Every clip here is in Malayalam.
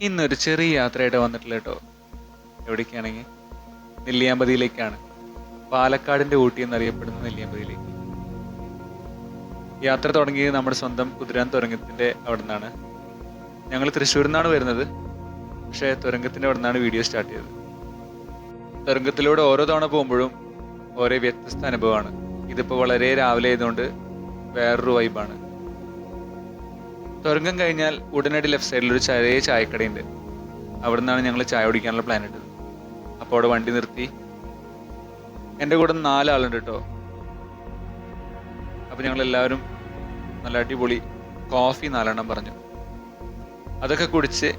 ഇന്നൊരു ചെറിയ യാത്രയായിട്ട് വന്നിട്ടില്ല കേട്ടോ. എവിടേക്കാണെങ്കിൽ നെല്ലിയാമ്പതിയിലേക്കാണ്. പാലക്കാടിന്റെ ഊട്ടി എന്നറിയപ്പെടുന്ന നെല്ലിയാമ്പതിയിലേക്ക്. യാത്ര തുടങ്ങിയത് നമ്മുടെ സ്വന്തം കുതിരാൻ തുരങ്കത്തിന്റെ അവിടെ നിന്നാണ് ഞങ്ങൾ തൃശ്ശൂരിൽ നിന്നാണ് വരുന്നത്. പക്ഷേ തുരങ്കത്തിന്റെ അവിടെ നിന്നാണ് വീഡിയോ സ്റ്റാർട്ട് ചെയ്തത്. തുരങ്കത്തിലൂടെ ഓരോ തവണ പോകുമ്പോഴും ഓരോ വ്യത്യസ്ത അനുഭവമാണ്. ഇതിപ്പോൾ വളരെ രാവിലെ ആയതുകൊണ്ട് വേറൊരു വൈബാണ് തുരങ്കം കഴിഞ്ഞാൽ ഉടനടി ലെഫ്റ്റ് സൈഡിൽ ഒരു ചെറിയ ചായക്കടയുണ്ട് അവിടെ നിന്നാണ് ഞങ്ങൾ ചായ കുടിക്കാനുള്ള പ്ലാൻ ഇട്ടത്. അപ്പോൾ അവിടെ വണ്ടി നിർത്തി. എന്റെ കൂടെ നാലാളുണ്ട് കേട്ടോ അപ്പോൾ ഞങ്ങൾ എല്ലാവരും നല്ല അടിപൊളി കോഫി നാലെണ്ണം പറഞ്ഞു. അതൊക്കെ കുടിച്ച്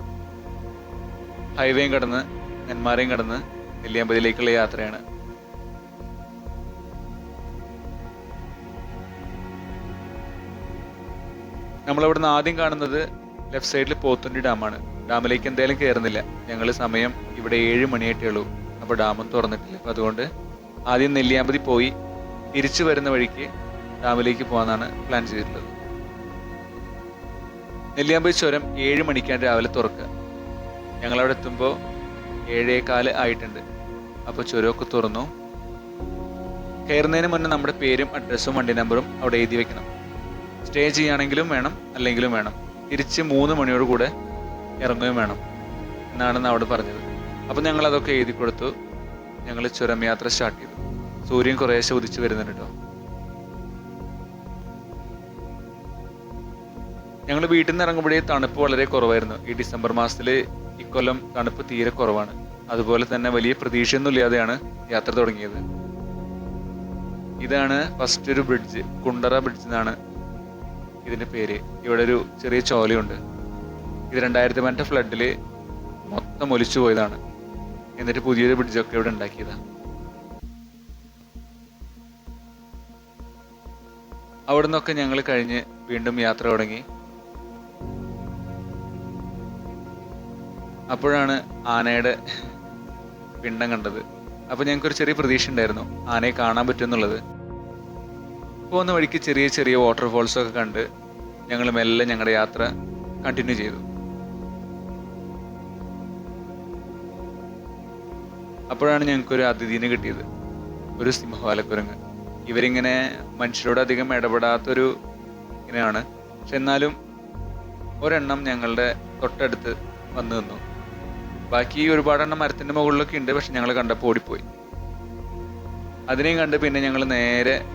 ഹൈവേയും കടന്ന് നെന്മാരെയും കടന്ന് നെല്ലിയാമ്പതിയിലേക്കുള്ള യാത്രയാണ്. നമ്മളിവിടുന്ന് ആദ്യം കാണുന്നത് ലെഫ്റ്റ് സൈഡിൽ പോത്തുണ്ടി ഡാമാണ്. ഡാമിലേക്ക് എന്തായാലും കയറുന്നില്ല ഞങ്ങൾ സമയം ഇവിടെ ഏഴ് മണിയായിട്ടേ ഉള്ളൂ. അപ്പോൾ ഡാമും തുറന്നിട്ടില്ല. അപ്പോൾ അതുകൊണ്ട് ആദ്യം നെല്ലിയാമ്പതി പോയി തിരിച്ചു വരുന്ന വഴിക്ക് ഡാമിലേക്ക് പോകാനാണ് പ്ലാൻ ചെയ്തിട്ടുള്ളത്. നെല്ലിയാമ്പതി ചുരം ഏഴ് മണിക്കാണ് രാവിലെ തുറക്കുക. ഞങ്ങളവിടെ എത്തുമ്പോൾ ഏഴേകാൽ ആയിട്ടുണ്ട്. അപ്പോൾ ചുരമൊക്കെ തുറന്നു. കയറുന്നതിന് മുന്നേ നമ്മുടെ പേരും അഡ്രസ്സും വണ്ടി നമ്പറും അവിടെ എഴുതി വെക്കണം. സ്റ്റേ ചെയ്യുകയാണെങ്കിലും വേണം അല്ലെങ്കിലും വേണം. തിരിച്ച് മൂന്ന് മണിയോട് കൂടെ ഇറങ്ങുകയും വേണം എന്നാണെന്ന് അവിടെ പറഞ്ഞത്. അപ്പം ഞങ്ങൾ അതൊക്കെ എഴുതി കൊടുത്തു. ഞങ്ങൾ ചുരം യാത്ര സ്റ്റാർട്ട് ചെയ്തു. സൂര്യൻ കുറേശ്ശെ ഉദിച്ചു വരുന്നുണ്ട് കേട്ടോ. ഞങ്ങൾ വീട്ടിൽ നിന്ന് ഇറങ്ങുമ്പോഴേ തണുപ്പ് വളരെ കുറവായിരുന്നു. ഈ ഡിസംബർ മാസത്തിൽ ഇക്കൊല്ലം തണുപ്പ് തീരെ കുറവാണ്. അതുപോലെ തന്നെ വലിയ പ്രതീക്ഷയൊന്നും ഇല്ലാതെയാണ് യാത്ര തുടങ്ങിയത്. ഇതാണ് ഫസ്റ്റ് ഒരു ബ്രിഡ്ജ് കുണ്ടറ ബ്രിഡ്ജ് എന്നാണ് ഇതിന്റെ പേര്. ഇവിടെ ഒരു ചെറിയ ചോലയുണ്ട്. ഇത് രണ്ടായിരത്തി പതിനെട്ട് ഫ്ലഡിൽ മൊത്തം ഒലിച്ചു പോയതാണ്. എന്നിട്ട് പുതിയൊരു ബ്രിഡ്ജൊക്കെ ഇവിടെ ഉണ്ടാക്കിയതാണ് അവിടെ നിന്നൊക്കെ ഞങ്ങൾ കഴിഞ്ഞ് വീണ്ടും യാത്ര തുടങ്ങി. അപ്പോഴാണ് ആനയുടെ പിണ്ടം കണ്ടത്. അപ്പൊ ഞങ്ങൾക്കൊരു ചെറിയ പ്രതീക്ഷ ഉണ്ടായിരുന്നു. ആനയെ കാണാൻ പറ്റുമെന്നുള്ളത്. പോകുന്ന വഴിക്ക് ചെറിയ ചെറിയ വാട്ടർഫോൾസ് ഒക്കെ കണ്ട് ഞങ്ങൾ മെല്ലെ ഞങ്ങളുടെ യാത്ര കണ്ടിന്യൂ ചെയ്തു. അപ്പോഴാണ് ഞങ്ങൾക്കൊരു അതിഥീനെ കിട്ടിയത്. ഒരു സിംഹവാലക്കുരങ്ങ്. ഇവരിങ്ങനെ മനുഷ്യരോട് അധികം ഇടപെടാത്തൊരു ഇങ്ങനെയാണ്. പക്ഷെ എന്നാലും ഒരെണ്ണം ഞങ്ങളുടെ തൊട്ടടുത്ത് വന്നു നിന്നു. ബാക്കി ഒരുപാടെണ്ണം മരത്തിന്റെ മുകളിലൊക്കെ ഉണ്ട്. പക്ഷെ ഞങ്ങൾ കണ്ടപ്പോൾ ഓടിപ്പോയി. അതിനെയും കണ്ട് പിന്നെ ഞങ്ങൾ നേരെ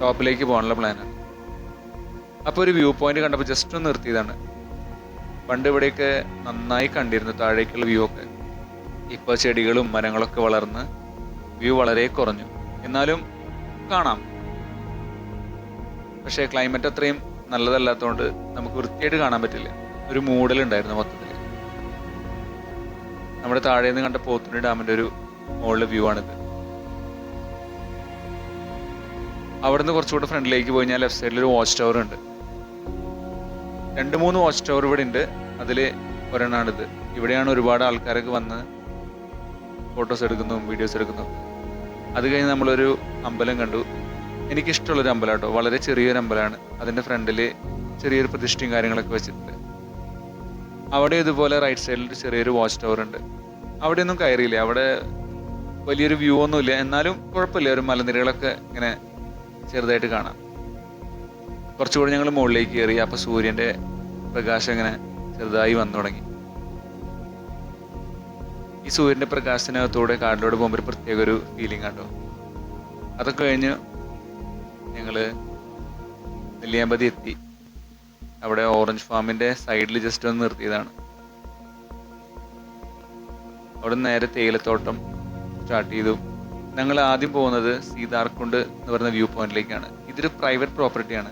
ടോപ്പിലേക്ക് പോകാനുള്ള പ്ലാനാണ് അപ്പോൾ ഒരു വ്യൂ പോയിന്റ് കണ്ടപ്പോൾ ജസ്റ്റ് ഒന്ന് നിർത്തിയതാണ്. പണ്ട് ഇവിടെയൊക്കെ നന്നായി കണ്ടിരുന്നു താഴേക്കുള്ള വ്യൂ ഒക്കെ. ഇപ്പോൾ ചെടികളും മരങ്ങളൊക്കെ വളർന്ന് വ്യൂ വളരെ കുറഞ്ഞു. എന്നാലും കാണാം. പക്ഷേ ക്ലൈമറ്റ് അത്രയും നല്ലതല്ലാത്തതുകൊണ്ട് നമുക്ക് വൃത്തിയായിട്ട് കാണാൻ പറ്റില്ല. ഒരു മൂടലുണ്ടായിരുന്നു മൊത്തത്തിൽ നമ്മുടെ താഴേന്ന് കണ്ട പോത്തുണ്ടി ഡാമിന്റെ ഒരു മുകളിലെ വ്യൂ ആണിത്. അവിടുന്ന് കുറച്ചുകൂടെ ഫ്രണ്ടിലേക്ക് പോയി കഴിഞ്ഞാൽ ലെഫ്റ്റ് സൈഡിൽ ഒരു വാച്ച് ടവർ ഉണ്ട്. രണ്ട് മൂന്ന് വാച്ച് ടവർ ഇവിടെ ഉണ്ട്. അതിൽ ഒരെണ്ണാണിത്. ഇവിടെയാണ് ഒരുപാട് ആൾക്കാരൊക്കെ വന്ന് ഫോട്ടോസ് എടുക്കുന്നതും വീഡിയോസ് എടുക്കുന്നതും. അത് കഴിഞ്ഞ് നമ്മളൊരു അമ്പലം കണ്ടു. എനിക്കിഷ്ടമുള്ളൊരു അമ്പലം കേട്ടോ വളരെ ചെറിയൊരു അമ്പലമാണ് അതിന്റെ ഫ്രണ്ടിൽ ചെറിയൊരു പ്രതിഷ്ഠയും കാര്യങ്ങളൊക്കെ വെച്ചിട്ടുണ്ട്. അവിടെ ഇതുപോലെ റൈറ്റ് സൈഡിൽ ഒരു ചെറിയൊരു വാച്ച് ടവർ ഉണ്ട്. അവിടെയൊന്നും കയറിയില്ല. അവിടെ വലിയൊരു വ്യൂ ഒന്നുമില്ല. എന്നാലും കുഴപ്പമില്ല. ഒരു മലനിരകളൊക്കെ ഇങ്ങനെ ചെറുതായിട്ട് കാണാം. കുറച്ചുകൂടി ഞങ്ങൾ മുകളിലേക്ക് കയറി അപ്പോൾ സൂര്യന്റെ പ്രകാശം ഇങ്ങനെ ചെറുതായി വന്നു തുടങ്ങി. ഈ സൂര്യന്റെ പ്രകാശത്തിനകത്തൂടെ കാടിലൂടെ പോകുമ്പോൾ ഒരു പ്രത്യേക ഒരു ഫീലിംഗ് കണ്ടോ അതൊക്കെ കഴിഞ്ഞ് ഞങ്ങൾ നെല്ലിയാമ്പതി എത്തി. അവിടെ ഓറഞ്ച് ഫാമിന്റെ സൈഡിൽ ജസ്റ്റ് ഒന്ന് നിർത്തിയതാണ്. അവിടെ നേരെ തേയിലത്തോട്ടം സ്റ്റാർട്ട് ചെയ്തു. ഞങ്ങൾ ആദ്യം പോകുന്നത് സീതാർകുണ്ട് എന്ന് പറയുന്ന വ്യൂ പോയിന്റിലേക്കാണ്. ഇതൊരു പ്രൈവറ്റ് പ്രോപ്പർട്ടിയാണ്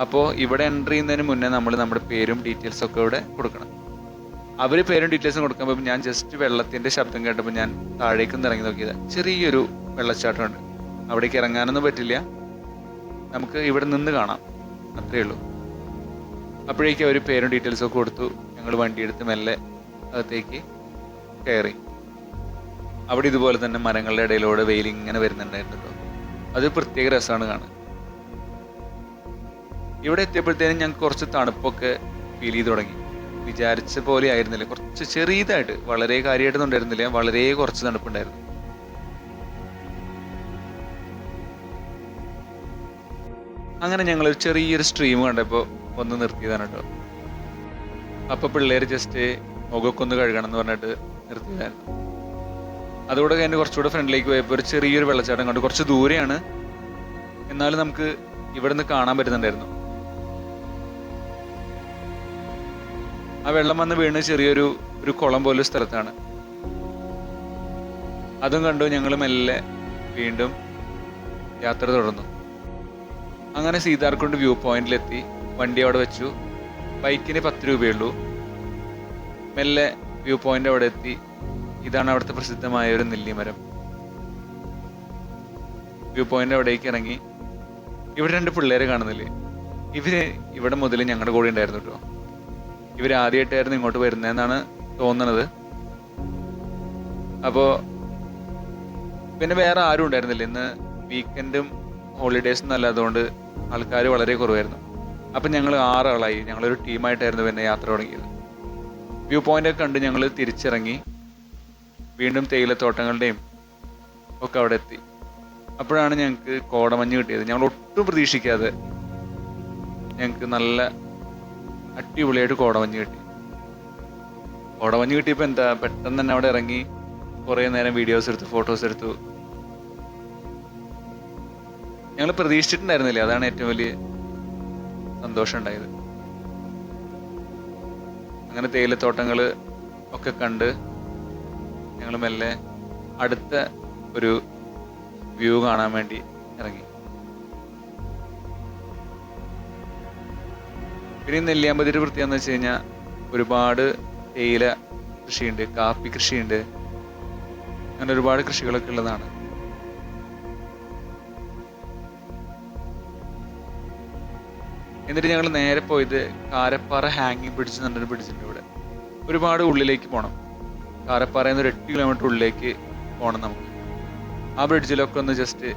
അപ്പോൾ ഇവിടെ എൻട്രി ചെയ്യുന്നതിന് മുന്നേ നമ്മൾ നമ്മുടെ പേരും ഡീറ്റെയിൽസ് ഒക്കെ ഇവിടെ കൊടുക്കണം. അവർ പേരും ഡീറ്റെയിൽസും കൊടുക്കുമ്പോൾ ഞാൻ ജസ്റ്റ് വെള്ളത്തിന്റെ ശബ്ദം കേട്ടപ്പോൾ ഞാൻ താഴേക്ക് ഇറങ്ങി നോക്കിയത്. ചെറിയൊരു വെള്ളച്ചാട്ടമുണ്ട്. അവിടേക്ക് ഇറങ്ങാനൊന്നും പറ്റില്ല. നമുക്ക് ഇവിടെ നിന്ന് കാണാം. അത്രയേ ഉള്ളൂ. അപ്പോഴേക്കും അവർ പേരും ഡീറ്റെയിൽസും ഒക്കെ കൊടുത്തു ഞങ്ങൾ വണ്ടിയെടുത്ത് മെല്ലെ അകത്തേക്ക് കയറി. അവിടെ ഇതുപോലെ തന്നെ മരങ്ങളുടെ ഇടയിലൂടെ വെയിൽ ഇങ്ങനെ വരുന്നുണ്ടായിരുന്നു അത് പ്രത്യേക രസമാണ് കാണാൻ. ഇവിടെ എത്തിയപ്പോഴത്തേനും ഞങ്ങൾക്ക് കുറച്ച് തണുപ്പൊക്കെ ഫീൽ ചെയ്ത് തുടങ്ങി. വിചാരിച്ച പോലെ ആയിരുന്നില്ല. കുറച്ച് ചെറിയതായിട്ട് വളരെ കാര്യമായിട്ടൊന്നും ഉണ്ടായിരുന്നില്ല. വളരെ കുറച്ച് തണുപ്പുണ്ടായിരുന്നു. അങ്ങനെ ഞങ്ങൾ ഒരു ചെറിയൊരു സ്ട്രീം കണ്ടപ്പോൾ ഒന്ന് നിർത്തിയതാണ് കേട്ടോ. അപ്പൊ പിള്ളേർ ജസ്റ്റ് മുഖമൊക്കെ ഒന്ന് കഴുകണം എന്ന് പറഞ്ഞിട്ട് നിർത്തിയതായിരുന്നു. അതുകൂടെ കഴിഞ്ഞ് കുറച്ചുകൂടെ ഫ്രണ്ടിലേക്ക് പോയപ്പോൾ ഒരു ചെറിയൊരു വെള്ളച്ചാട്ടം കണ്ടു. കുറച്ച് ദൂരെയാണ്. എന്നാലും നമുക്ക് ഇവിടെ നിന്ന് കാണാൻ പറ്റുന്നുണ്ടായിരുന്നു. ആ വെള്ളം വന്ന് വീണ് ചെറിയൊരു ഒരു കുളം പോലെ സ്ഥലത്താണ്. അതും കണ്ടു ഞങ്ങൾ മെല്ലെ വീണ്ടും യാത്ര തുടർന്നു. അങ്ങനെ സീതാർകുണ്ട് വ്യൂ പോയിന്റിലെത്തി. വണ്ടി അവിടെ വെച്ചു. ബൈക്കിന് പത്ത് രൂപയുള്ളൂ മെല്ലെ വ്യൂ പോയിന്റ് അവിടെ എത്തി. ഇതാണ് അവിടുത്തെ പ്രസിദ്ധമായ ഒരു നെല്ലിമരം. വ്യൂ പോയിന്റ് അവിടേക്ക് ഇറങ്ങി. ഇവിടെ രണ്ട് പിള്ളേരെ കാണുന്നില്ലേ? ഇവർ ഇവിടെ മുതൽ ഞങ്ങളുടെ കൂടെ ഉണ്ടായിരുന്നു കേട്ടോ ഇവർ ആദ്യമായിട്ടായിരുന്നു ഇങ്ങോട്ട് വരുന്നതെന്നാണ് തോന്നണത്. അപ്പോ പിന്നെ വേറെ ആരും ഉണ്ടായിരുന്നില്ല. ഇന്ന് വീക്കെൻഡും ഹോളിഡേസും അല്ലാത്തതുകൊണ്ട് ആൾക്കാർ വളരെ കുറവായിരുന്നു. അപ്പം ഞങ്ങൾ ആറാളായി. ഞങ്ങളൊരു ടീമായിട്ടായിരുന്നു പിന്നെ യാത്ര തുടങ്ങിയത്. വ്യൂ പോയിന്റ് ഒക്കെ കണ്ട് ഞങ്ങൾ തിരിച്ചിറങ്ങി. വീണ്ടും തേയിലത്തോട്ടങ്ങളുടെയും ഒക്കെ അവിടെ എത്തി. അപ്പോഴാണ് ഞങ്ങൾക്ക് കോടമഞ്ഞ് കിട്ടിയത്. ഞങ്ങൾ ഒട്ടും പ്രതീക്ഷിക്കാതെ ഞങ്ങൾക്ക് നല്ല അടിപൊളിയായിട്ട് കോടമഞ്ഞ് കിട്ടി. കോടമഞ്ഞ് കിട്ടിയപ്പോൾ എന്താ പെട്ടെന്ന് തന്നെ അവിടെ ഇറങ്ങി കുറേ നേരം വീഡിയോസ് എടുത്തു ഫോട്ടോസ് എടുത്തു. ഞങ്ങൾ പ്രതീക്ഷിച്ചിട്ടുണ്ടായിരുന്നില്ല. അതാണ് ഏറ്റവും വലിയ സന്തോഷം ഉണ്ടായത്. അങ്ങനെ തേയിലത്തോട്ടങ്ങൾ ഒക്കെ കണ്ട് ഞങ്ങൾ മെല്ലെ അടുത്ത ഒരു വ്യൂ കാണാൻ വേണ്ടി ഇറങ്ങി. പിന്നെ നെല്ലിയാമ്പതിയുടെ വൃത്തിയാന്ന് വെച്ച് കഴിഞ്ഞാൽ ഒരുപാട് തേയില കൃഷിയുണ്ട് കാപ്പി കൃഷിയുണ്ട്. അങ്ങനെ ഒരുപാട് കൃഷികളൊക്കെ ഉള്ളതാണ്. എന്നിട്ട് ഞങ്ങൾ നേരെ പോയത് കാരപ്പാറ ഹാങ്ങിങ് ബ്രിഡ്ജ് എന്ന് പറഞ്ഞൊരു ബ്രിഡ്ജിന്റെ ഇവിടെ. ഒരുപാട് ഉള്ളിലേക്ക് പോകണം കാരപ്പാറയിൽ നിന്ന് ഒരു എട്ട് കിലോമീറ്റർ ഉള്ളിലേക്ക് പോകണം നമുക്ക്. ആ ബ്രിഡ്ജിലൊക്കെ ഒന്ന് ജസ്റ്റ്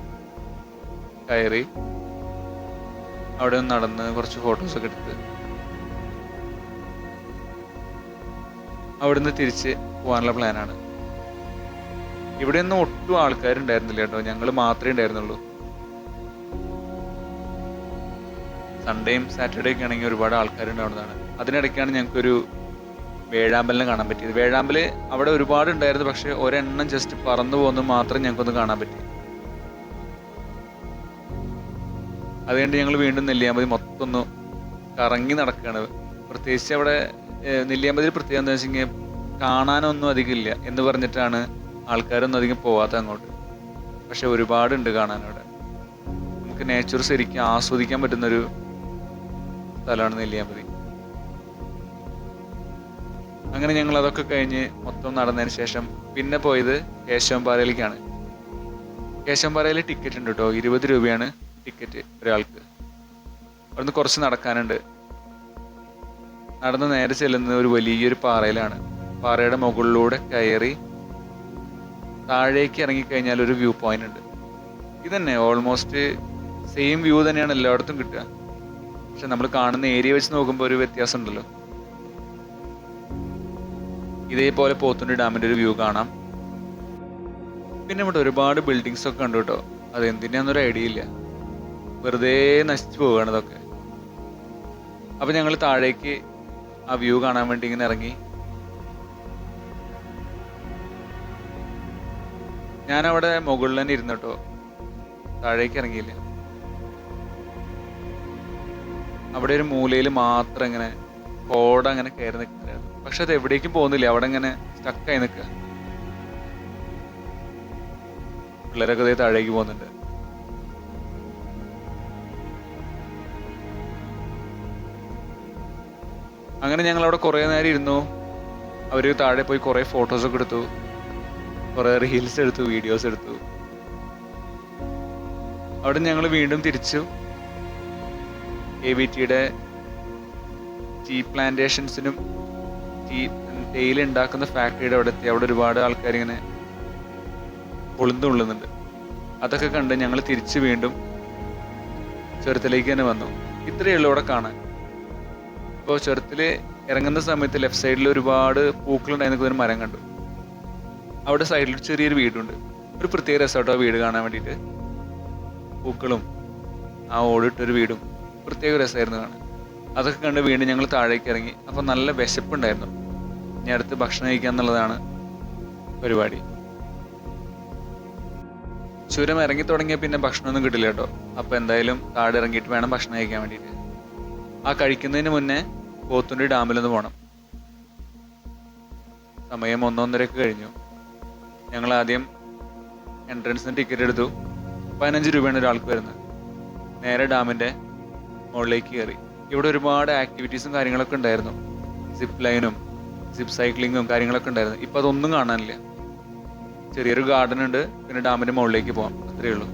കയറി അവിടെ ഒന്ന് നടന്ന് കുറച്ച് ഫോട്ടോസ് ഒക്കെ എടുത്ത് അവിടുന്ന് തിരിച്ച് പോകാനുള്ള പ്ലാനാണ് ഇവിടെ ഒന്നും ഒട്ടും ആൾക്കാരുണ്ടായിരുന്നില്ല കേട്ടോ. ഞങ്ങൾ മാത്രമേ ഉണ്ടായിരുന്നുള്ളൂ. സൺഡേയും സാറ്റർഡേ ഒക്കെ ആണെങ്കിൽ ഒരുപാട് ആൾക്കാരുണ്ടാവുന്നതാണ്. അതിനിടയ്ക്കാണ് ഞങ്ങൾക്കൊരു വേഴാമ്പലിനെ കാണാൻ പറ്റിയത് വേഴാമ്പൽ അവിടെ ഒരുപാട് ഉണ്ടായിരുന്നു പക്ഷെ ഒരെണ്ണം ജസ്റ്റ് പറന്നു പോകുന്നത് മാത്രം ഞങ്ങൾക്കൊന്ന് കാണാൻ പറ്റി. അതുകൊണ്ട് ഞങ്ങൾ വീണ്ടും നെല്ലിയാമ്പതി മൊത്തം ഒന്ന് കറങ്ങി നടക്കുകയാണ്. പ്രത്യേകിച്ച് അവിടെ നെല്ലിയാമ്പതിൽ പ്രത്യേകം എന്താ വെച്ചാൽ കാണാനൊന്നും അധികം ഇല്ല എന്ന് പറഞ്ഞിട്ടാണ് ആൾക്കാരൊന്നും അധികം പോവാത്ത അങ്ങോട്ട്. പക്ഷെ ഒരുപാടുണ്ട് കാണാൻ അവിടെ. നമുക്ക് നേച്ചർ ശരിക്കും ആസ്വദിക്കാൻ പറ്റുന്നൊരു സ്ഥലമാണ് നെല്ലിയാമ്പതി. അങ്ങനെ ഞങ്ങൾ അതൊക്കെ കഴിഞ്ഞ് മൊത്തം നടന്നതിന് ശേഷം പിന്നെ പോയത് കേശവമ്പാറയിലേക്കാണ് കേശവമ്പാറയിൽ ടിക്കറ്റ് ഉണ്ട് കേട്ടോ ഇരുപത് രൂപയാണ് ടിക്കറ്റ് ഒരാൾക്ക്. അവിടുന്ന് കുറച്ച് നടക്കാനുണ്ട്. നടന്ന് നേരെ ചെല്ലുന്നത് ഒരു വലിയൊരു പാറയിലാണ്. പാറയുടെ മുകളിലൂടെ കയറി താഴേക്ക് ഇറങ്ങിക്കഴിഞ്ഞാൽ ഒരു വ്യൂ പോയിന്റ് ഉണ്ട്. ഇതന്നെ ഓൾമോസ്റ്റ് സെയിം വ്യൂ തന്നെയാണ് എല്ലായിടത്തും കിട്ടുക. പക്ഷെ നമ്മൾ കാണുന്ന ഏരിയ വെച്ച് നോക്കുമ്പോൾ ഒരു വ്യത്യാസം ഉണ്ടല്ലോ ഇതേപോലെ പോത്തുണ്ടി ഡാമിന്റെ ഒരു വ്യൂ കാണാം. പിന്നെ ഇവിടെ ഒരുപാട് ബിൽഡിങ്സ് ഒക്കെ കണ്ടു കേട്ടോ. അത് എന്തിനാന്നൊരു ഐഡിയ ഇല്ല. വെറുതെ നശിച്ചു പോവുകയാണ് ഇതൊക്കെ. അപ്പൊ ഞങ്ങൾ താഴേക്ക് ആ വ്യൂ കാണാൻ വേണ്ടി ഇങ്ങനെ ഇറങ്ങി. ഞാനവിടെ മുകളിൽ തന്നെ ഇരുന്നു കേട്ടോ. താഴേക്ക് ഇറങ്ങിയില്ല. അവിടെ ഒരു മൂലയിൽ മാത്രം ഇങ്ങനെ കോട അങ്ങനെ കയറി നിൽക്കുന്നുണ്ടായിരുന്നു പക്ഷെ അത് എവിടേക്കും പോകുന്നില്ല. അവിടെ ഇങ്ങനെ സ്റ്റക്കായി നിൽക്കുക. പിള്ളേരൊക്കെ ദേ താഴേക്ക് പോകുന്നുണ്ട്. അങ്ങനെ ഞങ്ങൾ അവിടെ കുറേ നേരം ഇരുന്നു. അവർ താഴെ പോയി കുറേ ഫോട്ടോസ് ഒക്കെ എടുത്തു. കുറേ റീൽസ് എടുത്തു വീഡിയോസ് എടുത്തു. അവിടെ ഞങ്ങൾ വീണ്ടും തിരിച്ചു. എ വി ടിയുടെ ടീ പ്ലാന്റേഷൻസിനും ടീ തേയില ഉണ്ടാക്കുന്ന ഫാക്ടറിയുടെ അവിടെ എത്തി അവിടെ ഒരുപാട് ആൾക്കാർ ഇങ്ങനെ പൊളിന്തുള്ളുന്നുണ്ട് അതൊക്കെ കണ്ട് ഞങ്ങൾ തിരിച്ച് വീണ്ടും ചുരത്തിലേക്ക് തന്നെ വന്നു. ഇത്രയേ ഉള്ളൂ അവിടെ കാണാൻ. ഇപ്പോൾ ചുരത്തിൽ ഇറങ്ങുന്ന സമയത്ത് ലെഫ്റ്റ് സൈഡിൽ ഒരുപാട് പൂക്കളുണ്ടായിരുന്ന ഒരു മരം കണ്ടു. അവിടെ സൈഡിൽ ചെറിയൊരു വീടുണ്ട്. ഒരു പ്രത്യേക രസമായിട്ട് ആ വീട് കാണാൻ വേണ്ടിയിട്ട്. പൂക്കളും ആ ഓടിട്ടൊരു വീടും. പ്രത്യേക രസമായിരുന്നു കാണാൻ. അതൊക്കെ കണ്ട് വീണ്ടും ഞങ്ങൾ താഴേക്ക് ഇറങ്ങി. അപ്പം നല്ല വിശപ്പുണ്ടായിരുന്നു. ഇനി അടുത്ത് ഭക്ഷണം കഴിക്കുക എന്നുള്ളതാണ് പരിപാടി. ചുരം ഇറങ്ങി തുടങ്ങിയ പിന്നെ ഭക്ഷണമൊന്നും കിട്ടില്ല കേട്ടോ. അപ്പോൾ എന്തായാലും കാട് ഇറങ്ങിയിട്ട് വേണം ഭക്ഷണം കഴിക്കാൻ വേണ്ടിയിട്ട്. ആ കഴിക്കുന്നതിന് മുന്നേ പോത്തുണ്ടി ഡാമിലൊന്ന് പോകണം സമയം ഒന്നൊന്നരക്ക് കഴിഞ്ഞു. ഞങ്ങൾ ആദ്യം എൻട്രൻസിന് ടിക്കറ്റ് എടുത്തു. പതിനഞ്ച് രൂപയാണ് ഒരാൾക്ക് വരുന്നത്. നേരെ ഡാമിന്റെ മുകളിലേക്ക് കയറി. ഇവിടെ ഒരുപാട് ആക്ടിവിറ്റീസും കാര്യങ്ങളൊക്കെ ഉണ്ടായിരുന്നു. സിപ്പ് ലൈനും സിപ്പ് സൈക്ലിങ്ങും കാര്യങ്ങളൊക്കെ ഉണ്ടായിരുന്നു. ഇപ്പം അതൊന്നും കാണാനില്ല. ചെറിയൊരു ഗാർഡൻ ഉണ്ട്. പിന്നെ ഡാമിന്റെ മുകളിലേക്ക് പോകാം അത്രയേ ഉള്ളൂ.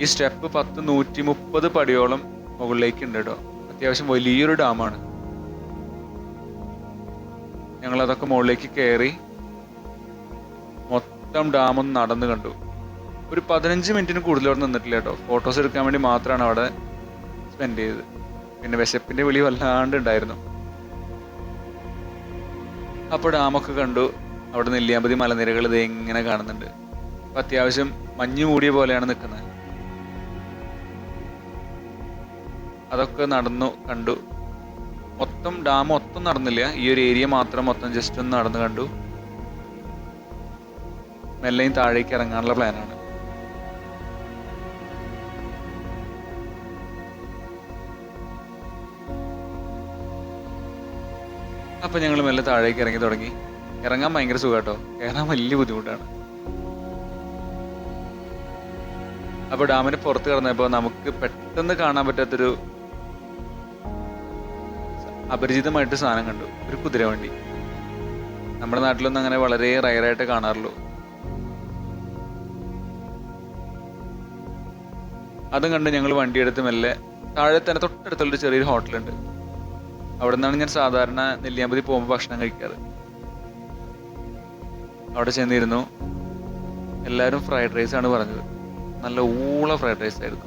ഈ സ്റ്റെപ്പ് പത്ത് നൂറ്റി മുപ്പത് പടിയോളം മുകളിലേക്ക് ഉണ്ട് കേട്ടോ അത്യാവശ്യം വലിയൊരു ഡാമാണ് ഞങ്ങൾ അതൊക്കെ മുകളിലേക്ക് കയറി മൊത്തം ഡാമൊന്ന് നടന്ന് കണ്ടു. ഒരു പതിനഞ്ച് മിനിറ്റിന് കൂടുതൽ അവിടെ നിന്നിട്ടില്ല കേട്ടോ ഫോട്ടോസ് എടുക്കാൻ വേണ്ടി മാത്രമാണ് അവിടെ സ്പെൻഡ് ചെയ്തത്. പിന്നെ വിശപ്പിന്റെ വിളി വല്ലാണ്ട് ഉണ്ടായിരുന്നു. അപ്പോൾ ഡാമൊക്കെ കണ്ടു. അവിടെ നെല്ലിയാമ്പതി മലനിരകൾ ഇത് എങ്ങനെ കാണുന്നുണ്ട്. അപ്പൊ അത്യാവശ്യം മഞ്ഞ് മൂടിയ പോലെയാണ് നിൽക്കുന്നത്. അതൊക്കെ നടന്നു കണ്ടു. മൊത്തം ഡാം മൊത്തം നടന്നില്ല. ഈ ഒരു ഏരിയ മാത്രം മൊത്തം ജസ്റ്റ് ഒന്ന് നടന്നു കണ്ടു. മെല്ലയും താഴേക്ക് ഇറങ്ങാനുള്ള പ്ലാനാണ് അപ്പൊ ഞങ്ങൾ മെല്ലെ താഴേക്ക് ഇറങ്ങി തുടങ്ങി. ഇറങ്ങാൻ ഭയങ്കര സുഖാട്ടോ. കയറാൻ വലിയ ബുദ്ധിമുട്ടാണ്. അപ്പൊ ഡാമിന് പുറത്ത് കിടന്നപ്പോ നമുക്ക് പെട്ടെന്ന് കാണാൻ പറ്റാത്തൊരു അപരിചിതമായിട്ട് സാധനം കണ്ടു. ഒരു കുതിരവണ്ടി. നമ്മുടെ നാട്ടിലൊന്നും അങ്ങനെ വളരെ റയറായിട്ട് കാണാറുള്ളൂ അതും കണ്ട് ഞങ്ങൾ വണ്ടിയെടുത്ത് മെല്ലെ താഴെ തന്നെ തൊട്ടടുത്തുള്ളൊരു ചെറിയൊരു ഹോട്ടലുണ്ട്. അവിടെ നിന്നാണ് ഞാൻ സാധാരണ നെല്ലിയാമ്പതി പോകുമ്പോൾ ഭക്ഷണം കഴിക്കാറ്. അവിടെ ചെന്നിരുന്നു. എല്ലാവരും ഫ്രൈഡ് റൈസ് ആണ് പറഞ്ഞത്. നല്ല ഊള ഫ്രൈഡ് റൈസ് ആയിരുന്നു.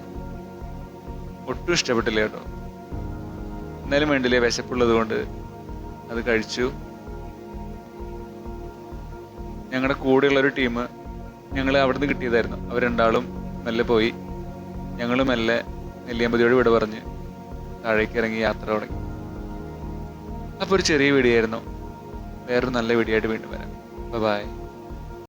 ഒട്ടും ഇഷ്ടപ്പെട്ടില്ല കേട്ടോ. എന്നാലും വേണ്ടില്ലേ വിശപ്പുള്ളത് കൊണ്ട് അത് കഴിച്ചു. ഞങ്ങളുടെ കൂടെയുള്ള ഒരു ടീം ഞങ്ങൾ അവിടുന്ന് കിട്ടിയതായിരുന്നു. അവർ രണ്ടാളും മെല്ലെ പോയി. ഞങ്ങൾ മെല്ലെ നെല്ലിയമ്പതിയോട് വിട പറഞ്ഞ് താഴേക്ക് ഇറങ്ങി യാത്ര തുടങ്ങി. അപ്പോൾ ഒരു ചെറിയ വീഡിയോ ആയിരുന്നു. വേറൊരു നല്ല വീഡിയോ ആയിട്ട് വീണ്ടും വരാം. ബൈ